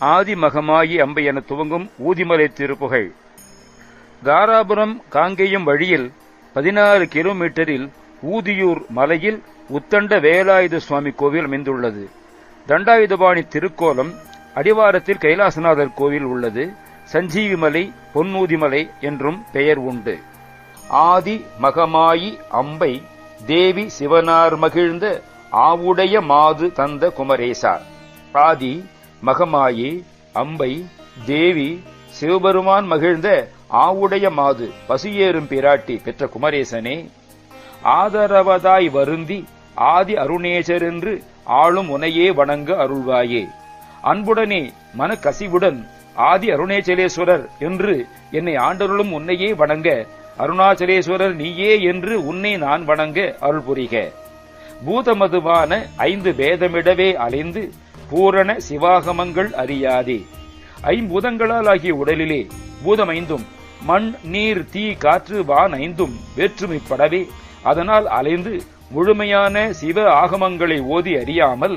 ஆதிமகமாயி அம்பை என துவங்கும் ஊதிமலை திருப்புகழ். தாராபுரம் காங்கேயம் வழியில் பதினாறு கிலோமீட்டரில் ஊதியூர் மலையில் உத்தண்ட வேலாயுத சுவாமி கோவில் அமைந்துள்ளது. தண்டாயுதபாணி திருக்கோலம் அடிவாரத்தில் கைலாசநாதர் கோவில் உள்ளது. சஞ்சீவிமலை பொன்னூதிமலை என்றும் பெயர் உண்டு. ஆதி மகமாயி அம்பை தேவி சிவனார் மகிழ்ந்த ஆவுடைய மாது தந்த குமரேசா. ஆதி மகமாயி அம்பை தேவி சிவபெருமான் மகிழ்ந்த ஆவுடைய மாது பசியேறும் பிராட்டி பெற்ற குமரேசனே ஆதரவதாய் வருந்தி ஆதி அருணேசர் என்று ஆளும் உனையே வணங்க அருள்வாயே. அன்புடனே மன கசிவுடன் ஆதி அருணேச்சலேஸ்வரர் என்று என்னை ஆண்டருளும் உன்னையே வணங்க அருணாச்சலேஸ்வரர் நீயே என்று உன்னை நான் வணங்க அருள் புரிக பூதமதுவான ஐந்து பேதமிடவே அலைந்து பூரண சிவாகமங்கள் அறியாதே. ஐம்பூதங்களால் ஆகிய உடலிலே பூதமைந்தும் மண் நீர் தீ காற்று வான் ஐந்தும் வேற்றுமைப்படவே அதனால் அலைந்து முழுமையான சிவ ஆகமங்களை ஓதி அறியாமல்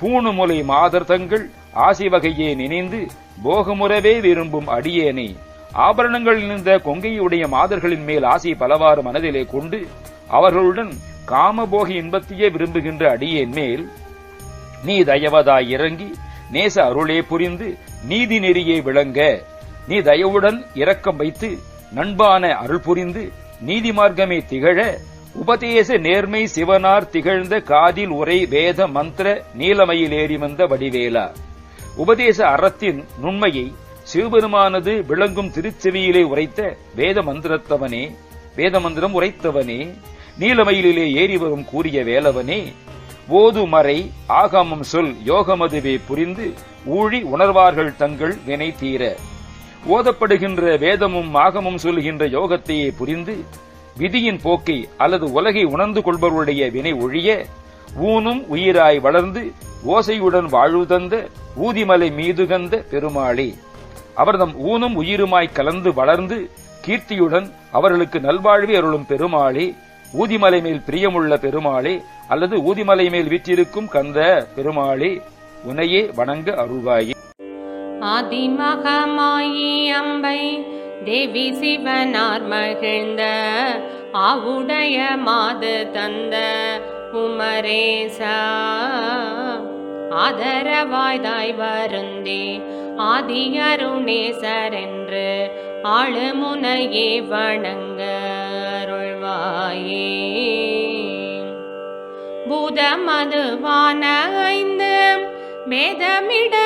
பூணுமுலை மாதர்த்தங்கள் ஆசி வகையே நினைந்து போகமுறவே விரும்பும் அடியேனை ஆபரணங்கள் இருந்த கொங்கையுடைய மாதர்களின் மேல் ஆசை பலவாறு மனதிலே கொண்டு அவர்களுடன் காமபோக இன்பத்தையே விரும்புகின்ற அடியேன் மேல் நீ தயவதாய் இறங்கி நேச அருளே புரிந்து நீதி நெறியை விளங்க நீ தயவுடன் இரக்கம் வைத்து நண்பான அருள் புரிந்து நீதி மார்க்கமே திகழ உபதேச நேர்மை சிவனார் திகழ்ந்த காதில் உரை வேத மந்திர நீலமையில் ஏறி வந்த வடிவேலா. உபதேச அறத்தின் நுண்மையை சிவபெருமானது விளங்கும் திருச்செவியிலே உரைத்த வேத மந்திரத்தவனே வேத மந்திரம் உரைத்தவனே நீலமயிலிலே ஏறி வரும் கூறிய வேலவனே ஓது மறை ஆகமம் சொல் யோகமதுவே புரிந்து ஊழி உணர்வார்கள் தங்கள் வினை தீர ஓதப்படுகின்ற வேதமும் ஆகமும் சொல்கின்ற யோகத்தையே புரிந்து விதியின் போக்கை அல்லது உலகை உணர்ந்து கொள்பவருடைய வினை ஒழிய ஊனும் உயிராய் வளர்ந்து ஓசையுடன் வாழ்வுதந்த ஊதிமலை மீதுகந்த பெருமாளே. அவர்தம் ஊனும் உயிருமாய் கலந்து வளர்ந்து கீர்த்தியுடன் அவர்களுக்கு நல்வாழ்வை அருளும் பெருமாளே. ஊதிமலை மேல் பிரியமுள்ள பெருமாளே அல்லது ஊதிமலை மேல் வீற்றிருக்கும் கந்த பெருமாளே உனையே வணங்க அருள்வாயே. ஆதிமகமாயி தேவி சிவனார் மகிழ்ந்த ஆவுடைய மாது தந்த உமரேசா. ஆதரவாய்தாய் வருந்தே ஆதி அருணேசர் என்று ஆளுமுனையே வணங்க அருள்வாயே பூதமதுவான ஐந்து வேதமிட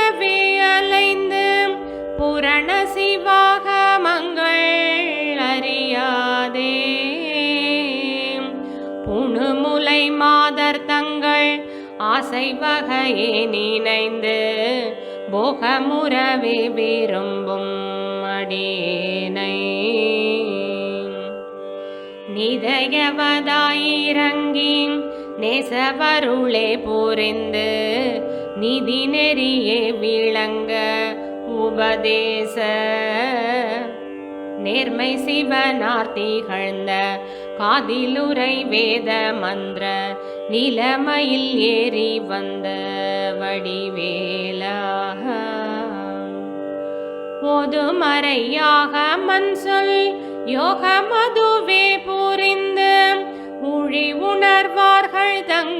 மாதர் தங்கள் ஆசை வகையே நினைந்து போகமுறவே விரும்பும் அடியேனை. நிதயவதாயிரங்கி நேசவருளே புரிந்து நிதி நெறியே விளங்க உபதேச நேர்மை சிவனார் திகழ்ந்த காதிலுரை வேத மந்திர நிலமையில் ஏறி வந்த வடிவேலா பொதுமறையாக மண் சொல் யோக மதுவே புரிந்து ஊழி உணர்வார்கள் தங்க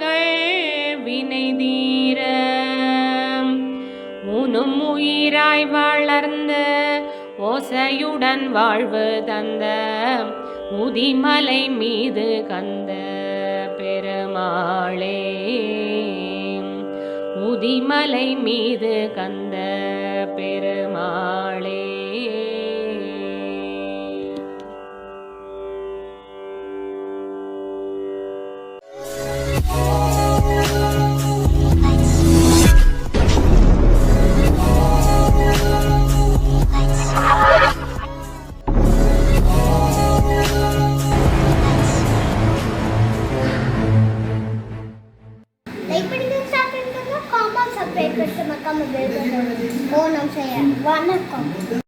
ஓசையுடன் வாழ்வு தந்த முதிமலை மீது கந்த பெருமாளே. உதிமலை மீது கந்த பெருமா 嗯。